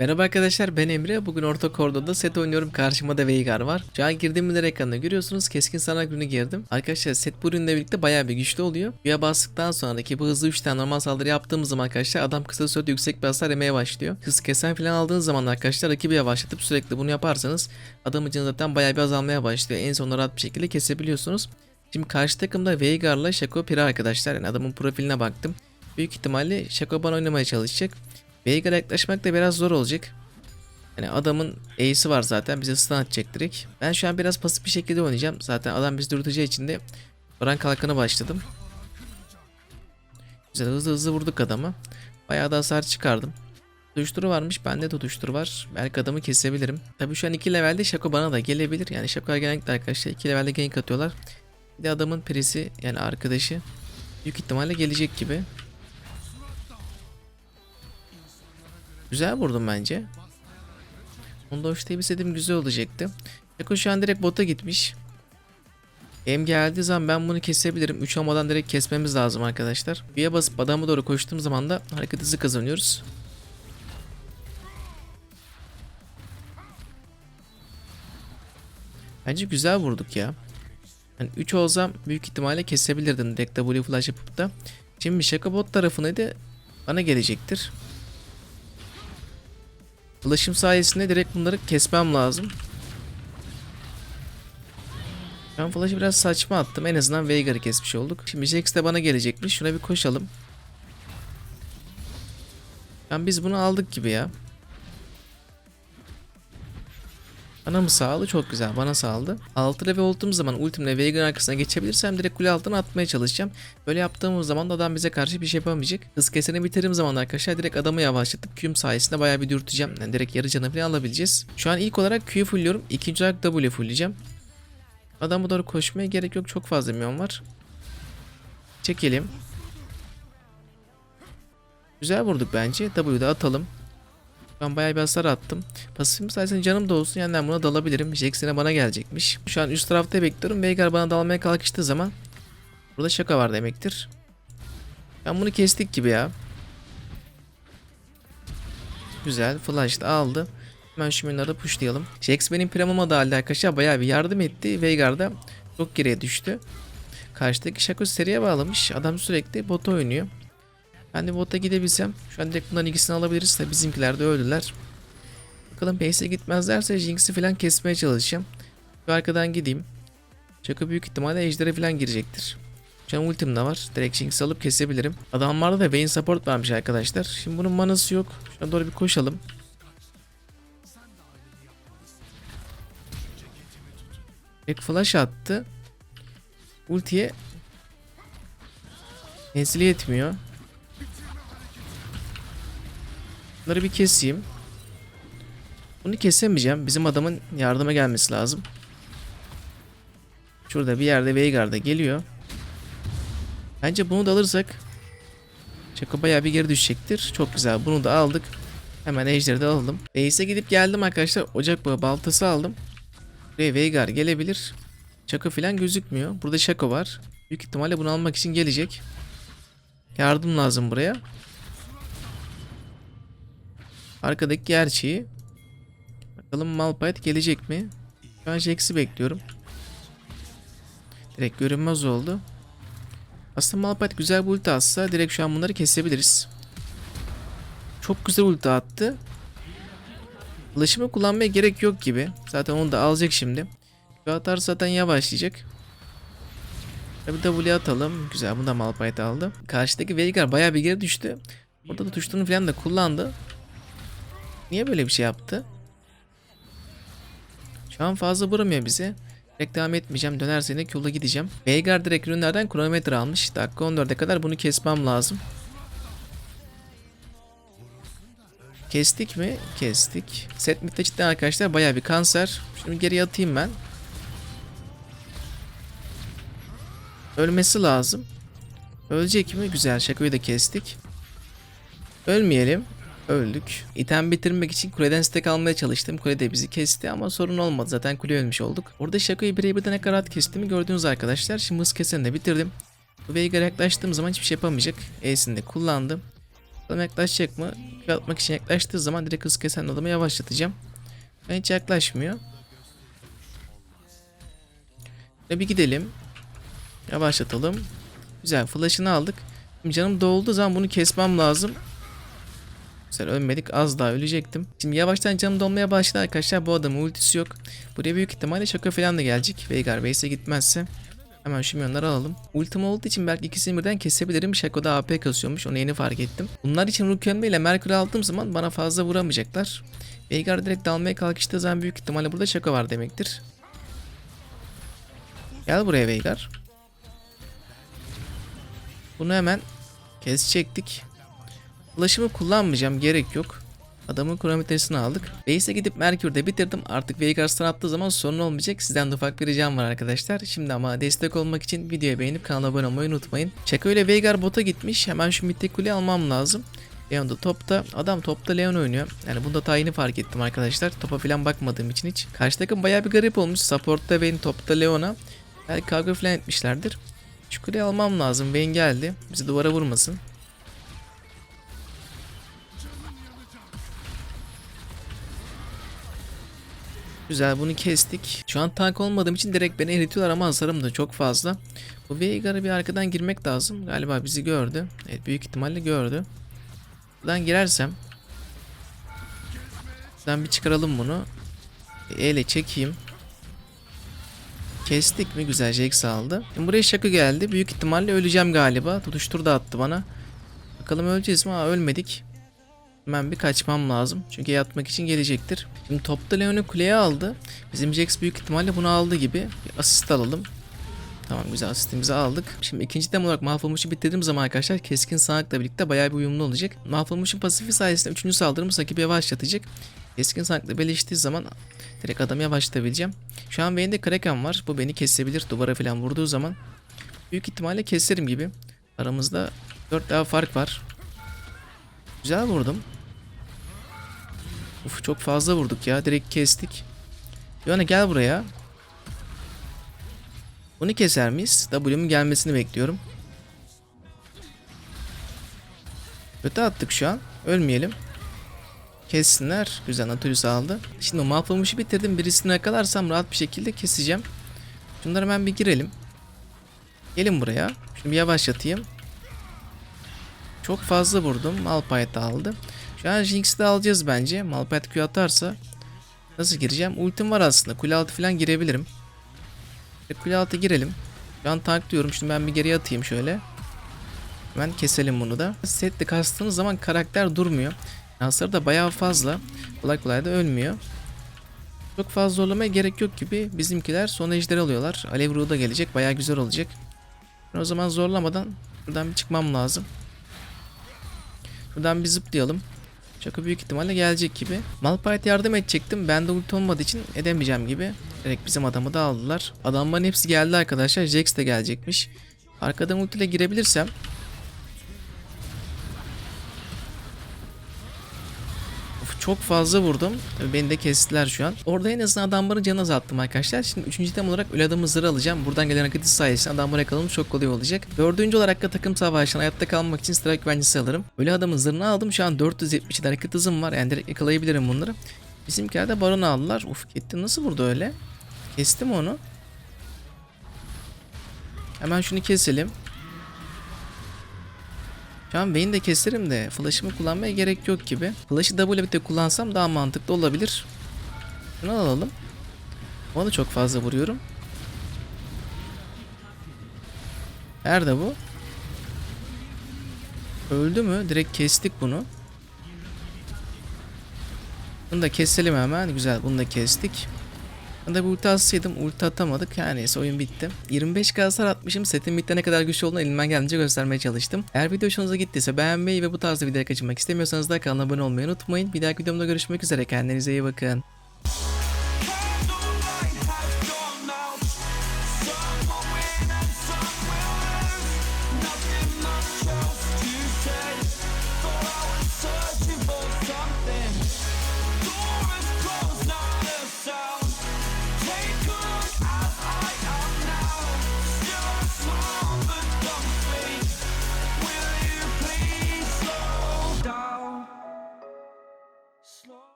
Merhaba arkadaşlar ben Emre. Bugün orta koridorda set oynuyorum. Karşıma da Veigar var. Şu an girdiğim ürünler ekranında görüyorsunuz. Keskin sana ürünü girdim. Arkadaşlar set bu ürünle birlikte bayağı bir güçlü oluyor. Güya bastıktan sonra rakibi hızlı 3 tane normal saldırı yaptığımız zaman arkadaşlar adam kısa sürede yüksek bir hasar yemeye başlıyor. Hız kesen falan aldığınız zaman arkadaşlar rakibi yavaşlatıp sürekli bunu yaparsanız adamın canı zaten bayağı bir azalmaya başlıyor. En sonunda rahat bir şekilde kesebiliyorsunuz. Şimdi karşı takımda Veigar'la Shaco Piri arkadaşlar. Yani adamın profiline baktım. Büyük ihtimalle Shaco bana oynamaya çalışacak. Veigar'a yaklaşmak da biraz zor olacak. Yani adamın E'si var zaten bize stun atacak direkt. Ben şu an biraz pasif bir şekilde oynayacağım. Zaten adam bizi dürteceği için de Baran kalkanı başladım. Güzel hızlı hızlı vurduk adamı. Bayağı da hasar çıkardım. Tutuşturu varmış. Bende tutuşturu var. Belki adamı kesebilirim. Tabi şu an 2 levelde Şako bana da gelebilir. Yani Şako'ya genellikle arkadaşlar 2 levelde gank atıyorlar. Bir de adamın pirisi yani arkadaşı büyük ihtimalle gelecek gibi. Güzel vurdum bence. Onda hoş tebrik güzel olacaktı. Eko şu an direkt bota gitmiş. Hem geldiği zaman ben bunu kesebilirim. 3 olmadan direkt kesmemiz lazım arkadaşlar. Büye basıp adama doğru koştuğum zaman da hareket hızı kazanıyoruz. Bence güzel vurduk ya. Yani 3 olsam büyük ihtimalle kesebilirdim direkt W flash yapıp da. Şimdi şaka bot tarafındaydı. Bana gelecektir. Flash'ım sayesinde direkt bunları kesmem lazım. Ben flash'ı biraz saçma attım. En azından Veigar'ı kesmiş olduk. Şimdi Jax de bana gelecekmiş. Şuna bir koşalım. Ben biz bunu aldık gibi ya. Bana mı sağladı? Çok güzel. Bana sağladı. 6 level olduğum zaman ultimle Veigar'ın arkasına geçebilirsem direkt kule altına atmaya çalışacağım. Böyle yaptığımız zaman da adam bize karşı bir şey yapamayacak. Hız keseni bitirdiğim zaman arkadaşlar direkt adamı yavaşlatıp Q'm sayesinde bayağı bir dürteceğim. Yani direkt yarı canı falan alabileceğiz. Şu an ilk olarak Q'yu fullliyorum. İkinci olarak W fullleyeceğim. Adamı doğru koşmaya gerek yok. Çok fazla milyon var. Çekelim. Güzel vurduk bence. W'de atalım. Ben bayağı bir hasar attım. Pasifim sayesinde canım da olsun yani ben buna dalabilirim. Jackson'a bana gelecekmiş. Şu an üst tarafta bekliyorum. Veigar bana dalmaya kalkıştığı zaman burada şaka var demektir. Ben bunu kestik gibi ya. Güzel. Flash da aldı. Hemen şu minları pushlayalım. Jax benim primama da halde arkadaşlar bayağı bir yardım etti. Veigar da çok geriye düştü. Karşıdaki Shaco seriye bağlamış. Adam sürekli bota oynuyor. Ben de bota gidebilsem şu an direkt bunların ikisini alabiliriz de bizimkiler de öldüler. Bakalım base'e gitmezlerse Jinx'i falan kesmeye çalışacağım. Şu arkadan gideyim. Şaka büyük ihtimalle ejderha falan girecektir. Şu an ultim de var. Direkt Jinx'i alıp kesebilirim. Adamlarda da Vayne support varmış arkadaşlar. Şimdi bunun manası yok. Şuna doğru bir koşalım. Direkt flash attı. Ultiye menzili yetmiyor. Bunları bir keseyim. Bunu kesemeyeceğim. Bizim adamın yardıma gelmesi lazım. Şurada bir yerde Veigar da geliyor. Bence bunu da alırsak Çako bayağı bir geri düşecektir. Çok güzel. Bunu da aldık. Hemen ejderi de alalım. Base'e gidip geldim arkadaşlar. Ocak bağı baltası aldım. Buraya Veigar gelebilir. Çako falan gözükmüyor. Burada Şako var. Büyük ihtimalle bunu almak için gelecek. Yardım lazım buraya. Arkadaki gerçeği. Bakalım Malphite gelecek mi? Şu an Jax'i bekliyorum. Direkt görünmez oldu. Aslında Malphite güzel bir ulti atsa direkt şu an bunları kesebiliriz. Çok güzel ulti attı. Flash'ımı kullanmaya gerek yok gibi. Zaten onu da alacak şimdi. Şu atar zaten yavaşlayacak. Tabi W atalım. Güzel bunu da Malphite aldı. Karşıdaki Veigar bayağı bir geri düştü. Orada da tuşlarını falan da kullandı. Niye böyle bir şey yaptı? Şu an fazla vuramıyor bize. Direkt devam etmeyeceğim. Dönerse yine yolda gideceğim. Veigar direkt ürünlerden kronometre almış. Dakika 14'e kadar bunu kesmem lazım. Kestik mi? Kestik. Set midde cidden arkadaşlar baya bir kanser. Şimdi geriye atayım ben. Ölmesi lazım. Ölecek mi? Güzel. Şakoyu da kestik. Ölmeyelim. Öldük. İtem bitirmek için kuleden stack almaya çalıştım. Kule de bizi kesti ama sorun olmadı. Zaten kule ölmüş olduk. Orada Shaco'yu birebir ne kadar rahat kestiğimi gördüğünüz arkadaşlar. Şimdi hız keseni de bitirdim. Veigar'a yaklaştığım zaman hiçbir şey yapamayacak. E'sini de kullandım. Bakalım yaklaşacak mı? Q atmak için yaklaştığı zaman direkt hız kesen adamı yavaşlatacağım. Ben hiç yaklaşmıyor. Ve bir gidelim. Yavaşlatalım. Güzel flash'ını aldık. Canım dolduğu zaman bunu kesmem lazım. Güzel ölmedik az daha ölecektim. Şimdi yavaştan canım dolmaya başladı arkadaşlar. Bu adamın ultisi yok. Buraya büyük ihtimalle şaka falan da gelecek. Veigar base'e gitmezse. Hemen şu milyonları alalım. Ultim olduğu için belki ikisini birden kesebilirim. Shaco da AP kasıyormuş. Onu yeni fark ettim. Bunlar için Ruh Kömbe ile Merkür aldığım zaman bana fazla vuramayacaklar. Veigar direkt dalmaya kalkıştığı zaman büyük ihtimalle burada Shaco var demektir. Gel buraya Veigar. Bunu hemen kesecektik. Flash'ımı kullanmayacağım gerek yok. Adamın kronometresini aldık. Base'e gidip Merkür'de bitirdim. Artık Veigar stun attığı zaman sorun olmayacak. Sizden de ufak bir ricam var arkadaşlar. Şimdi ama destek olmak için videoyu beğenip kanala abone olmayı unutmayın. Çako ile Veigar bota gitmiş. Hemen şu midde kuleyi almam lazım. Leon da topta. Adam topta Leon oynuyor. Yani bunda tayini fark ettim arkadaşlar. Topa falan bakmadığım için hiç. Karşı takım baya bir garip olmuş. Support'ta Vayne topta Leon'a. Belki kavga falan etmişlerdir. Şu kuleyi almam lazım. Vayne geldi. Bizi duvara vurmasın. Güzel bunu kestik. Şu an tank olmadığım için direkt beni eritiyorlar ama hasarım da çok fazla. Bu Veigar'a bir arkadan girmek lazım. Galiba bizi gördü. Evet büyük ihtimalle gördü. Buradan girersem. Buradan bir çıkaralım bunu. E ile çekeyim. Kestik mi? Güzel Jax aldı. Şimdi buraya şaka geldi. Büyük ihtimalle öleceğim galiba. Tutuştur da attı bana. Bakalım öleceğiz mi? Aa, ölmedik. Hemen bir kaçmam lazım. Çünkü yatmak için gelecektir. Şimdi topta Leon'u kuleye aldı. Bizim Jax büyük ihtimalle bunu aldı gibi. Bir asist alalım. Tamam güzel asistimizi aldık. Şimdi ikinci dem olarak mahvolmuşu bitirdiğim zaman arkadaşlar keskin sağlıkla birlikte bayağı bir uyumlu olacak. Mahvolmuşun pasifi sayesinde üçüncü saldırımız rakibi yavaşlatacak. Keskin sağlıkla birleştiği zaman direkt adamı yavaşlatabileceğim. Şu an Vayne'de Kraken var. Bu beni kesebilir. Duvara falan vurduğu zaman. Büyük ihtimalle keserim gibi. Aramızda 4 daha fark var. Güzel vurdum. Uf çok fazla vurduk ya. Direkt kestik. Yone gel buraya. Bunu keser miyiz? W'mun gelmesini bekliyorum. Kötü attık şu an. Ölmeyelim. Kessinler. Güzel Nautilus aldı. Şimdi o mahvolmuşu bitirdim. Birisini yakalarsam rahat bir şekilde keseceğim. Şunları hemen bir girelim. Gelin buraya. Şimdi bir yavaşlatayım. Çok fazla vurdum. Malphite aldı. Şu an Jinx'i de alacağız bence. Malphite Q atarsa nasıl gireceğim? Ultim var aslında. Kule altı falan girebilirim. E, kule altı girelim. Şu an tanklıyorum. Şimdi ben bir geriye atayım şöyle. Hemen keselim bunu da. Sette kastığınız zaman karakter durmuyor. Hasarı da bayağı fazla. Kolay kolay da ölmüyor. Çok fazla zorlamaya gerek yok gibi. Bizimkiler son ejderi alıyorlar. Alev ruhu da gelecek. Bayağı güzel olacak. Ben o zaman zorlamadan buradan bir çıkmam lazım. Buradan bir zıplayalım. Çok büyük ihtimalle gelecek gibi. Malphite yardım edecektim. Ben de ulti olmadığı için edemeyeceğim gibi. Direkt bizim adamı da aldılar. Adamların hepsi geldi arkadaşlar. Jax de gelecekmiş. Arkadan ultiyle girebilirsem. Çok fazla vurdum. Beni de kestiler şu an. Orada en azından adamların canını azalttım arkadaşlar. Şimdi üçüncü tem olarak öyle adamı zırh alacağım. Buradan gelen hareketi sayesinde adamları yakalamam çok kolay olacak. Dördüncü olarak da takım savaşına hayatta kalmak için strike güvencesi alırım. Öyle adamın zırhını aldım. Şu an 470 hareket hızım var. Yani direkt yakalayabilirim bunları. Bizimkiler de baron aldılar. Uf gitti nasıl vurdu öyle? Kestim onu. Hemen şunu keselim. Şu an Vayne'i de keserim de flash'ımı kullanmaya gerek yok gibi. Flash'ı W bir de kullansam daha mantıklı olabilir. Şunu alalım. Da çok fazla vuruyorum. Nerede bu? Öldü mü? Direkt kestik bunu. Bunu da keselim hemen. Güzel bunu da kestik. De bir ulti atsaydım ulti atamadık. Yani neyse oyun bitti. 25 hasar atmışım. Setin bitti ne kadar güçlü olduğunu elimden geldiğince göstermeye çalıştım. Eğer video hoşunuza gittiyse beğenmeyi ve bu tarz videoları kaçırmak istemiyorsanız da kanala abone olmayı unutmayın. Bir dahaki videomda görüşmek üzere. Kendinize iyi bakın.